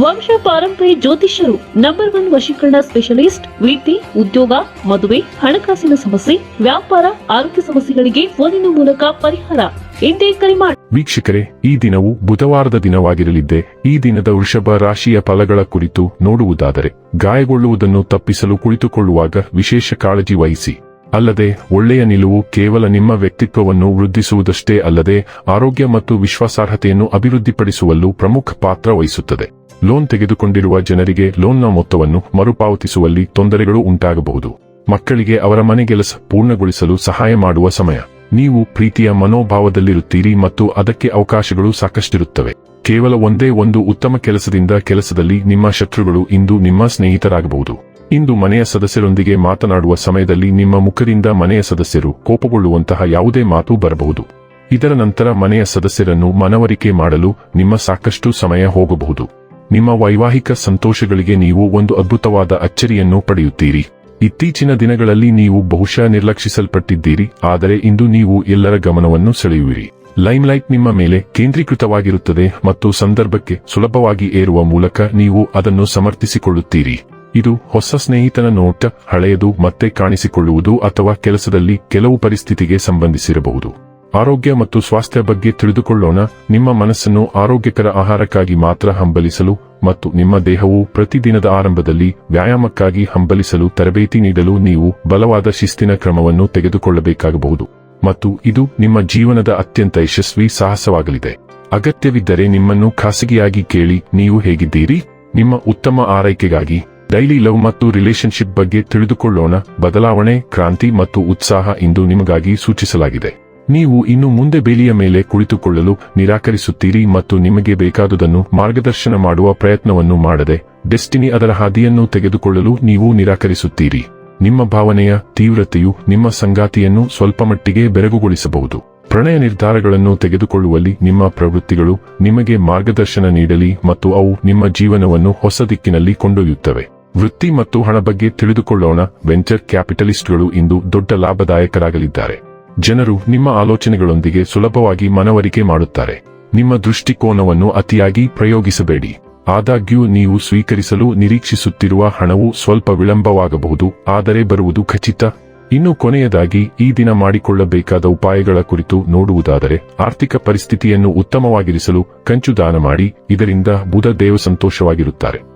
ವಂಶ ಪಾರಂಪರ್ಯ ಜ್ಯೋತಿಷ್ಯರು ನಂಬರ್ ಒನ್ ವಶೀಕರಣ ಸ್ಪೆಷಲಿಸ್ಟ್ ವಿದ್ಯೆ ಉದ್ಯೋಗ, ಮದುವೆ, ಹಣಕಾಸಿನ ಸಮಸ್ಯೆ, ವ್ಯಾಪಾರ, ಆರೋಗ್ಯ ಸಮಸ್ಯೆಗಳಿಗೆ ಫೋನಿನ ಮೂಲಕ ಪರಿಹಾರ. ಎಂದೇ ಕರೆ ಮಾಡಿ ವೀಕ್ಷಕರೇ, ಈ ದಿನವು ಬುಧವಾರದ ದಿನವಾಗಿರಲಿದ್ದೆ, ಈ ದಿನದ ವೃಷಭ ರಾಶಿಯ ಫಲಗಳ ಕುರಿತು ನೋಡುವುದಾದರೆ, ಗಾಯಗೊಳ್ಳುವುದನ್ನು ತಪ್ಪಿಸಲು ಕುಳಿತುಕೊಳ್ಳುವಾಗ ವಿಶೇಷ ಕಾಳಜಿ ವಹಿಸಿ. ಅಲ್ಲದೆ, ಒಳ್ಳೆಯ ನಿಲುವು ಕೇವಲ ನಿಮ್ಮ ವ್ಯಕ್ತಿತ್ವವನ್ನು ವೃದ್ಧಿಸುವುದಷ್ಟೇ ಅಲ್ಲದೆ, ಆರೋಗ್ಯ ಮತ್ತು ವಿಶ್ವಾಸಾರ್ಹತೆಯನ್ನು ಅಭಿವೃದ್ಧಿಪಡಿಸುವಲ್ಲೂ ಪ್ರಮುಖ ಪಾತ್ರ ವಹಿಸುತ್ತದೆ. ಲೋನ್ ತೆಗೆದುಕೊಂಡಿರುವ ಜನರಿಗೆ ಲೋನ್ನ ಮೊತ್ತವನ್ನು ಮರುಪಾವತಿಸುವಲ್ಲಿ ತೊಂದರೆಗಳು ಉಂಟಾಗಬಹುದು. ಮಕ್ಕಳಿಗೆ ಅವರ ಮನೆಗೆಲಸ ಪೂರ್ಣಗೊಳಿಸಲು ಸಹಾಯ ಮಾಡುವ ಸಮಯ. ನೀವು ಪ್ರೀತಿಯ ಮನೋಭಾವದಲ್ಲಿರುತ್ತೀರಿ ಮತ್ತು ಅದಕ್ಕೆ ಅವಕಾಶಗಳು ಸಾಕಷ್ಟಿರುತ್ತವೆ. ಕೇವಲ ಒಂದೇ ಒಂದು ಉತ್ತಮ ಕೆಲಸದಿಂದ ಕೆಲಸದಲ್ಲಿ ನಿಮ್ಮ ಶತ್ರುಗಳು ಇಂದು ನಿಮ್ಮ ಸ್ನೇಹಿತರಾಗಬಹುದು. ಇಂದು ಮನೆಯ ಸದಸ್ಯರೊಂದಿಗೆ ಮಾತನಾಡುವ ಸಮಯದಲ್ಲಿ ನಿಮ್ಮ ಮುಖದಿಂದ ಮನೆಯ ಸದಸ್ಯರು ಕೋಪಗೊಳ್ಳುವಂತಹ ಯಾವುದೇ ಮಾತು ಬರಬಹುದು. ಇದರ ನಂತರ ಮನೆಯ ಸದಸ್ಯರನ್ನು ಮನವರಿಕೆ ಮಾಡಲು ನಿಮ್ಮ ಸಾಕಷ್ಟು ಸಮಯ ಹೋಗಬಹುದು. ನಿಮ್ಮ ವೈವಾಹಿಕ ಸಂತೋಷಗಳಿಗೆ ನೀವು ಒಂದು ಅದ್ಭುತವಾದ ಅಚ್ಚರಿಯನ್ನು ಪಡೆಯುತ್ತೀರಿ. ಇತ್ತೀಚಿನ ದಿನಗಳಲ್ಲಿ ನೀವು ಬಹುಶಃ ನಿರ್ಲಕ್ಷಿಸಲ್ಪಟ್ಟಿದ್ದೀರಿ, ಆದರೆ ಇಂದು ನೀವು ಎಲ್ಲರ ಗಮನವನ್ನು ಸೆಳೆಯುವಿರಿ. ಲೈಮ್ಲೈಟ್ ನಿಮ್ಮ ಮೇಲೆ ಕೇಂದ್ರೀಕೃತವಾಗಿರುತ್ತದೆ ಮತ್ತು ಸಂದರ್ಭಕ್ಕೆ ಸುಲಭವಾಗಿ ಏರುವ ಮೂಲಕ ನೀವು ಅದನ್ನು ಸಮರ್ಥಿಸಿಕೊಳ್ಳುತ್ತೀರಿ. ಇದು ಹೊಸ ಸ್ನೇಹಿತನ ನೋಟ, ಹಳೆಯದು ಮತ್ತೆ ಕಾಣಿಸಿಕೊಳ್ಳುವುದು ಅಥವಾ ಕೆಲಸದಲ್ಲಿ ಕೆಲವು ಪರಿಸ್ಥಿತಿಗೆ ಸಂಬಂಧಿಸಿರಬಹುದು. ಆರೋಗ್ಯ ಮತ್ತು ಸ್ವಾಸ್ಥ್ಯ ಬಗ್ಗೆ ತಿಳಿದುಕೊಳ್ಳೋಣ, ನಿಮ್ಮ ಮನಸ್ಸನ್ನು ಆರೋಗ್ಯಕರ ಆಹಾರಕ್ಕಾಗಿ ಮಾತ್ರ ಹಂಬಲಿಸಲು ಮತ್ತು ನಿಮ್ಮ ದೇಹವು ಪ್ರತಿದಿನದ ಆರಂಭದಲ್ಲಿ ವ್ಯಾಯಾಮಕ್ಕಾಗಿ ಹಂಬಲಿಸಲು ತರಬೇತಿ ನೀಡಲು ನೀವು ಬಲವಾದ ಶಿಸ್ತಿನ ಕ್ರಮವನ್ನು ತೆಗೆದುಕೊಳ್ಳಬೇಕಾಗಬಹುದು. ಮತ್ತು ಇದು ನಿಮ್ಮ ಜೀವನದ ಅತ್ಯಂತ ಯಶಸ್ವಿ ಸಾಹಸವಾಗಲಿದೆ. ಅಗತ್ಯವಿದ್ದರೆ ನಿಮ್ಮನ್ನು ಖಾಸಗಿಯಾಗಿ ಕೇಳಿ, ನೀವು ಹೇಗಿದ್ದೀರಿ? ನಿಮ್ಮ ಉತ್ತಮ ಆರೈಕೆಗಾಗಿ ಡೈಲಿ ಲವ್ ಮತ್ತು ರಿಲೇಶನ್ಶಿಪ್ ಬಗ್ಗೆ ತಿಳಿದುಕೊಳ್ಳೋಣ. ಬದಲಾವಣೆ, ಕ್ರಾಂತಿ ಮತ್ತು ಉತ್ಸಾಹ ಇಂದು ನಿಮಗಾಗಿ ಸೂಚಿಸಲಾಗಿದೆ. ನೀವು ಇನ್ನು ಮುಂದೆ ಬೇಲಿಯ ಮೇಲೆ ಕುಳಿತುಕೊಳ್ಳಲು ನಿರಾಕರಿಸುತ್ತೀರಿ ಮತ್ತು ನಿಮಗೆ ಬೇಕಾದುದನ್ನು ಮಾರ್ಗದರ್ಶನ ಮಾಡುವ ಪ್ರಯತ್ನವನ್ನು ಮಾಡದೆ, ಡೆಸ್ಟಿನಿ ಅದರ ಹಾದಿಯನ್ನು ತೆಗೆದುಕೊಳ್ಳಲು ನೀವು ನಿರಾಕರಿಸುತ್ತೀರಿ. ನಿಮ್ಮ ಭಾವನೆಯ ತೀವ್ರತೆಯು ನಿಮ್ಮ ಸಂಗಾತಿಯನ್ನು ಸ್ವಲ್ಪಮಟ್ಟಿಗೆ ಬೆರಗುಗೊಳಿಸಬಹುದು. ಪ್ರಣಯ ನಿರ್ಧಾರಗಳನ್ನು ತೆಗೆದುಕೊಳ್ಳುವಲ್ಲಿ ನಿಮ್ಮ ಪ್ರವೃತ್ತಿಗಳು ನಿಮಗೆ ಮಾರ್ಗದರ್ಶನ ನೀಡಲಿ ಮತ್ತು ಅವು ನಿಮ್ಮ ಜೀವನವನ್ನು ಹೊಸ ದಿಕ್ಕಿನಲ್ಲಿ ಕೊಂಡೊಯ್ಯುತ್ತವೆ. ವೃತ್ತಿ ಮತ್ತು ಹಣ ಬಗ್ಗೆ ತಿಳಿದುಕೊಳ್ಳೋಣ. ವೆಂಚರ್ ಕ್ಯಾಪಿಟಲಿಸ್ಟ್ಗಳು ಇಂದು ದೊಡ್ಡ ಲಾಭದಾಯಕರಾಗಲಿದ್ದಾರೆ. ಜನರು ನಿಮ್ಮ ಆಲೋಚನೆಗಳೊಂದಿಗೆ ಸುಲಭವಾಗಿ ಮನವರಿಕೆ ಮಾಡುತ್ತಾರೆ. ನಿಮ್ಮ ದೃಷ್ಟಿಕೋನವನ್ನು ಅತಿಯಾಗಿ ಪ್ರಯೋಗಿಸಬೇಡಿ. ಆದಾಗ್ಯೂ ನೀವು ಸ್ವೀಕರಿಸಲು ನಿರೀಕ್ಷಿಸುತ್ತಿರುವ ಹಣವು ಸ್ವಲ್ಪ ವಿಳಂಬವಾಗಬಹುದು, ಆದರೆ ಬರುವುದು ಖಚಿತ. ಇನ್ನು ಕೊನೆಯದಾಗಿ, ಈ ದಿನ ಮಾಡಿಕೊಳ್ಳಬೇಕಾದ ಉಪಾಯಗಳ ಕುರಿತು ನೋಡುವುದಾದರೆ, ಆರ್ಥಿಕ ಪರಿಸ್ಥಿತಿಯನ್ನು ಉತ್ತಮವಾಗಿರಿಸಲು ಕಂಚು ದಾನ ಮಾಡಿ, ಇದರಿಂದ ಬುಧ ದೇವ ಸಂತೋಷವಾಗಿರುತ್ತಾರೆ.